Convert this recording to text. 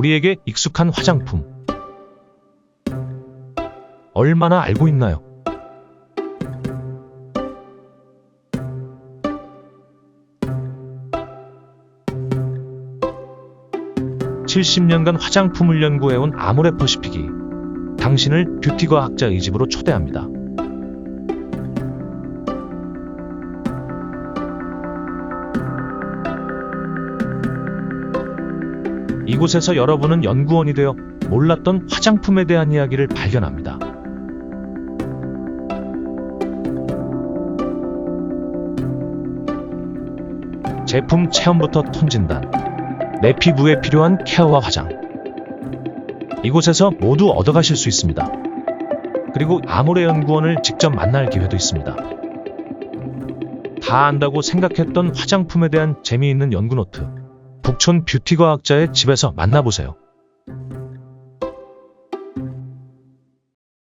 우리에게 익숙한 화장품. 얼마나 알고 있나요? (70년간) 화장품을 연구해온 아모레퍼시픽이 당신을 뷰티과학자 의 집으로 초대합니다. 이곳에서 여러분은 연구원이 되어 몰랐던 화장품에 대한 이야기를 발견합니다. 제품 체험부터 톤진단, 내 피부에 필요한 케어와 화장. 이곳에서 모두 얻어가실 수 있습니다. 그리고 아모레 연구원을 직접 만날 기회도 있습니다. 다 안다고 생각했던 화장품에 대한 재미있는 연구 노트. 북촌 뷰티 과학자의 집에서 만나보세요.